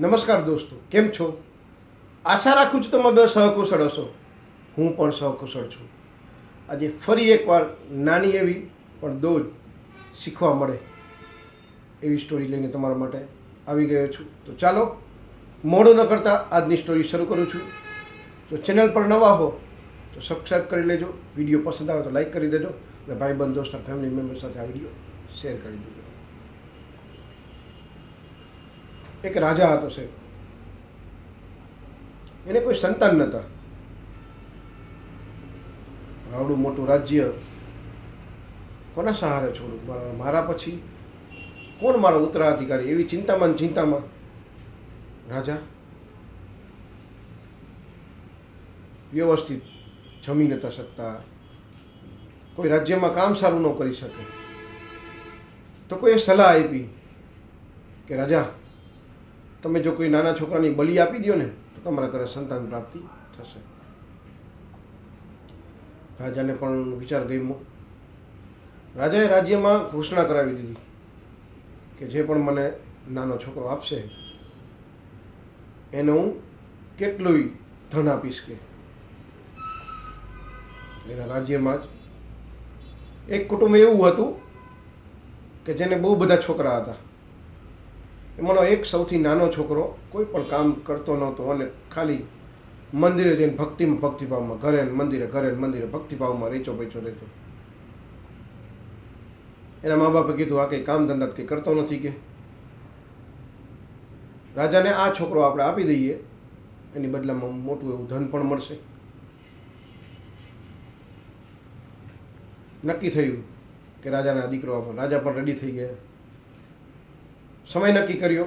નમસ્કાર દોસ્તો, કેમ છો? આશા રાખું છું તમે બે સહકુશળ હશો. હું પણ સહકુશળ છું. આજે ફરી એકવાર નાની એવી, પણ દોજ શીખવા મળે એવી સ્ટોરી લઈને તમારા માટે આવી ગયો છું. તો ચાલો, મોડું ન કરતાં આજની સ્ટોરી શરૂ કરું છું. જો ચેનલ પર નવા હો, તો સબસ્ક્રાઈબ કરી લેજો. વીડિયો પસંદ આવે તો લાઈક કરી દેજો. અને ભાઈ બંધ દોસ્ત ફેમિલી મેમ્બર સાથે આ વીડિયો શેર કરી દેજો. એક રાજા હતો સાહેબ. એને કોઈ સંતાન નહોતા. આવડું મોટું રાજ્ય. કોના સહારે છોડું? મારા પછી કોણ મારો ઉત્તરાધિકારી? એવી ચિંતામાં ચિંતામાં. રાજા, વ્યવસ્થિત જમી નતા શકતા. કોઈ રાજ્યમાં કામ સારું ન કરી શકે. તો કોઈએ સલાહ આપી કે, રાજા તમે જો કોઈ નાના છોકરાની બલી આપી દો ને તો તમારા ઘરે સંતાન પ્રાપ્તિ થશે. રાજાને પણ વિચાર ગમ્યો. રાજાએ રાજ્યમાં ઘોષણા કરાવી દીધી કે જે પણ મને નાનો છોકરો આપશે, એને હું કેટલુંય ધન આપીશ કે. એના રાજ્યમાં જ એક કુટુંબ એવું હતું કે જેને બહુ બધા છોકરા હતા. એમાંનો એક સૌથી નાનો છોકરો કોઈ પણ કામ કરતો નહોતો અને ખાલી મંદિરે જઈને ભક્તિમાં ભક્તિભાવમાં ઘરે મંદિરે ઘરે મંદિરે ભક્તિભાવમાં રેચો બેચો રહેતો. એના મા બાપે કીધું, આ કંઈ કામ ધંધા કંઈ કરતો નથી કે? રાજાને આ છોકરો આપણે આપી દઈએ, એની બદલામાં મોટું એવું ધન પણ મળશે. નક્કી થયું કે રાજાના દીકરો આપો રાજા પણ રેડી થઈ ગયા. સમય નક્કી કર્યો.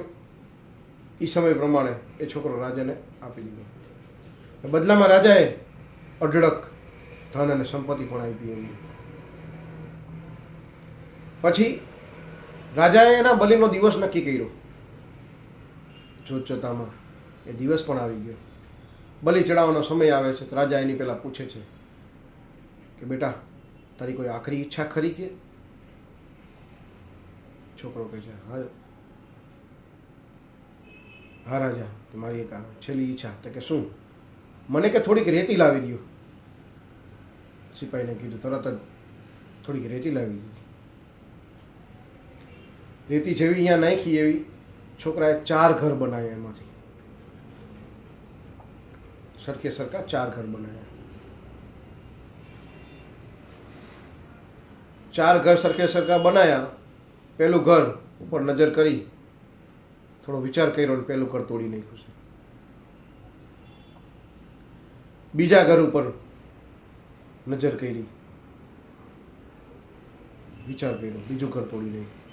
એ સમય પ્રમાણે એ છોકરો રાજાને આપી દીધો. બદલામાં રાજાએ અઢળક ધન અને સંપત્તિ પણ આપી એમને. પછી રાજાએ એના બલિનો દિવસ નક્કી કર્યો. જોત જોતામાં એ દિવસ પણ આવી ગયો. બલિ ચડાવવાનો સમય આવે છે તો રાજા એની પહેલાં પૂછે છે કે બેટા, તારી કોઈ આખરી ઈચ્છા ખરી કે? છોકરો કહે છે, હા હા રાજા તો મારી એક આ છેલ્લી ઈચ્છા. તો કે શું? મને કે થોડીક રેતી લાવી દો સિપાહીને કીધું, તરત જ થોડીક રેતી લાવી દીધી રેતી જેવી અહીંયા નાખી એવી, છોકરાએ ચાર ઘર બનાવ્યા એમાંથી. સરખે સરખા ચાર ઘર બનાવ્યા. ચાર ઘર સરખે સરખા બનાવ્યા પહેલું ઘર ઉપર નજર કરી થોડો વિચાર કર્યો ને પહેલું ઘર તોડી નાખ્યું છે. બીજા ઘર ઉપર નજર કરી. વિચાર કર્યો, બીજું ઘર તોડી નાખ્યું.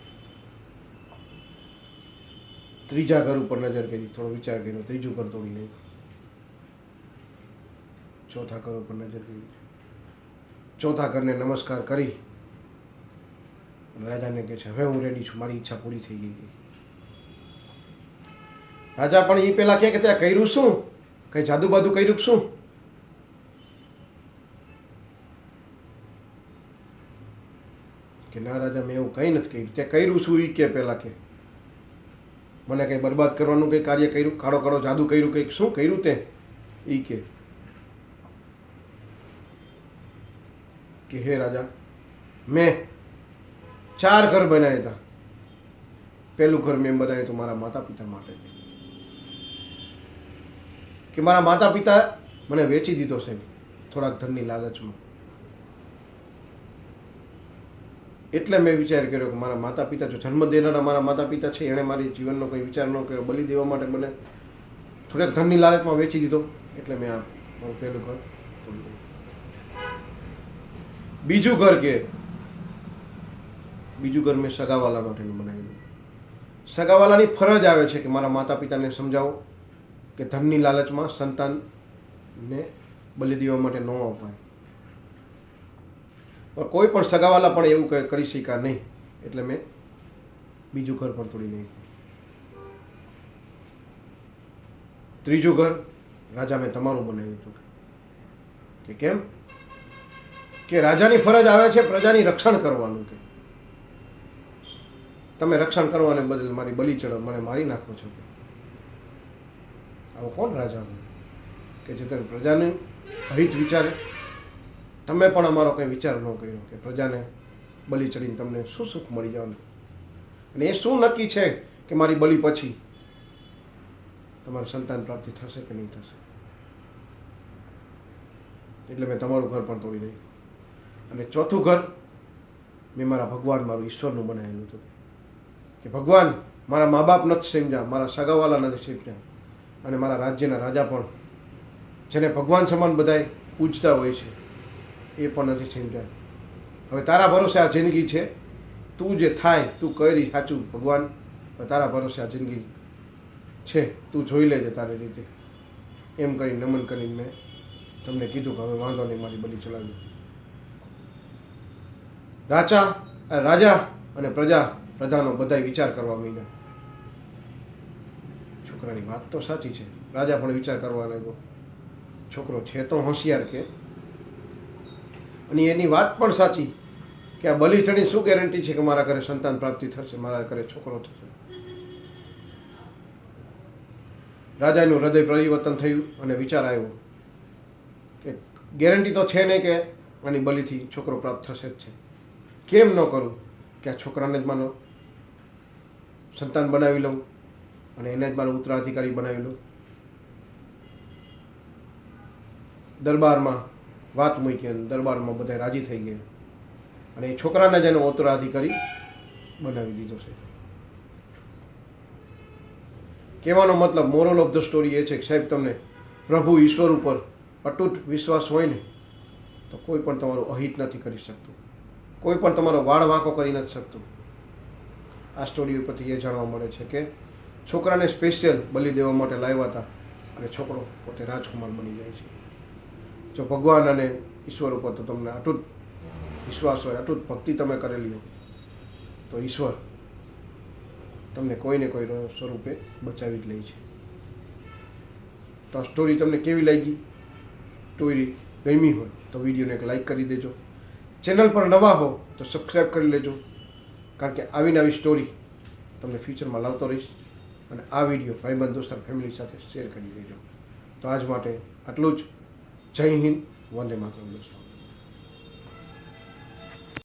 ત્રીજા ઘર ઉપર નજર કરી, થોડો વિચાર કર્યો, ત્રીજું ઘર તોડી નાખ્યું. ચોથા ઘર ઉપર નજર કરી. ચોથા ઘરને નમસ્કાર કરી. રાજાને કહે છે, હવે હું રેડી છું, મારી ઈચ્છા પૂરી થઈ ગઈ રાજા પણ એ પેલા કહે કે ત્યાં કર્યું શું? કઈ જાદુ બાદુ કર્યું શું? કે ના રાજા, મેં એવું કંઈ નથી કર્યું. ત્યાં કર્યું શું એ કે પેલા કે? મને કંઈ બરબાદ કરવાનું કંઈ કાર્ય કર્યું? કાળો કાળો જાદુ કર્યું કંઈક? શું કર્યું તે? એ કે. કે હે રાજા, મેં ચાર ઘર બનાવ્યા હતા. પહેલું ઘર મેં બનાવ્યું હતું મારા માતા પિતા માટે કે મારા માતા પિતા મને વેચી દીધો સાહેબ થોડાક ધનની લાલચમાં. એટલે મેં વિચાર કર્યો કે મારા માતા પિતા જો જન્મ દેનારા મારા માતા પિતા છે, એણે મારી જીવનનો કોઈ વિચાર ન કર્યો, બલી દેવા માટે મને થોડાક ધનની લાલચમાં વેચી દીધો. એટલે મેં આ મારું પહેલું ઘર બીજું ઘર કે બીજું ઘર મેં સગાવાલા માટેનું બનાવ્યું. સગાવાલાની ફરજ આવે છે કે મારા માતા પિતાને સમજાવો. કે ધનની લાલચમાં સંતાનને બલિ દેવા માટે ન અપાય. પણ કોઈ પણ સગાવાલા પણ એવું કરી શક્યા નહીં. એટલે મેં બીજું ઘર પણ તોડી નાખ્યું. ત્રીજું ઘર રાજા મેં તમારું બનાવ્યું હતું. કે કેમ? કે રાજાની ફરજ આવે છે પ્રજાની રક્ષણ કરવાનું કે. તમે રક્ષણ કરવાને બદલે મારી બલી ચડો મને મારી નાખો છો કે. આવો કોણ રાજા કે જે તેને પ્રજાને હિત વિચારે? તમે પણ અમારો કંઈ વિચાર ન કર્યો કે પ્રજાને બલી ચડીને તમને શું સુખ મળી જવાનું? અને એ શું નક્કી છે કે મારી બલી પછી તમારું સંતાન પ્રાપ્તિ થશે કે નહીં થશે? એટલે મેં તમારું ઘર પણ તોડી દઈ અને ચોથું ઘર મેં મારા ભગવાન મારું ઈશ્વરનું બનાવેલું હતું. કે ભગવાન મારા મા બાપ નથી સમજ્યા મારા સગાવાલા નથી સમજ્યા અને મારા રાજ્યના રાજા પણ, જેને ભગવાન સમાન બધાય પૂજતા હોય છે, એ પણ નથી સમજાય હવે તારા ભરોસે આ જિંદગી છે, તું જે થાય, તું કરી સાચું ભગવાન તારા ભરોસે આ જિંદગી છે, તું જોઈ લેજે તારી રીતે. એમ કરી નમન કરીને મેં તમને કીધું કે હવે વાંધો નહીં, મારી બલી ચલાવી. રાજા રાજા અને પ્રજા, પ્રજાનો બધાય વિચાર કરવા માંડ્યા. છોકરાની વાત તો સાચી છે. રાજા પણ વિચાર કરવા લાગ્યો, છોકરો છે તો હોશિયાર કે? અને એની વાત પણ સાચી કે આ બલી ચડી શું ગેરંટી છે કે મારા ઘરે સંતાન પ્રાપ્તિ થશે, મારા ઘરે છોકરો થશે? રાજાનું હૃદય પરિવર્તન થયું અને વિચાર આવ્યો કે ગેરંટી તો છે નહીં કે આની બલીથી છોકરો પ્રાપ્ત થશે જ છે. કેમ ન કરું કે આ છોકરાને જ માનો, સંતાન બનાવી લઉં? અને એને જ મારો ઉત્તરાધિકારી બનાવી લઉં દરબારમાં વાત મૂકી અને દરબારમાં બધા રાજી થઈ ગયા. અને એ છોકરાને જ એનો ઉત્તરાધિકારી બનાવી દીધો છે. કહેવાનો મતલબ મોરલ ઓફ ધ સ્ટોરી એ છે કે સાહેબ, તમને પ્રભુ ઈશ્વર ઉપર અતૂટ વિશ્વાસ હોય ને, તો કોઈ પણ તમારું અહિત નથી કરી શકતું. કોઈ પણ તમારો વાળ વાંકો કરી નથી શકતું. આ સ્ટોરી ઉપરથી એ જાણવા મળે છે કે છોકરાને સ્પેશિયલ બલિ દેવા માટે લાવ્યા હતા. અને છોકરો પોતે રાજકુમાર બની જાય છે. જો ભગવાન અને ઈશ્વર ઉપર તો તમને અટૂટ વિશ્વાસ હોય, અટૂટ ભક્તિ તમે કરેલી હોય, તો ઈશ્વર તમને કોઈને કોઈ સ્વરૂપે બચાવી જ લે છે. તો આ સ્ટોરી તમને કેવી લાગી? સ્ટોરી ગમી હોય તો વિડીયોને એક લાઈક કરી દેજો. ચેનલ પર નવા હો તો સબસ્ક્રાઈબ કરી લેજો. કારણ કે આવી નવી સ્ટોરી તમને ફ્યુચરમાં લાવતો રહીશ. અને આ વીડિયો ભાઈબંધ દોસ્તાર ફેમિલી સાથે શેર કરી દેજો. તો આજ માટે આટલું જ. જય હિન્દ. વંદે માતરમ દોસ્તો.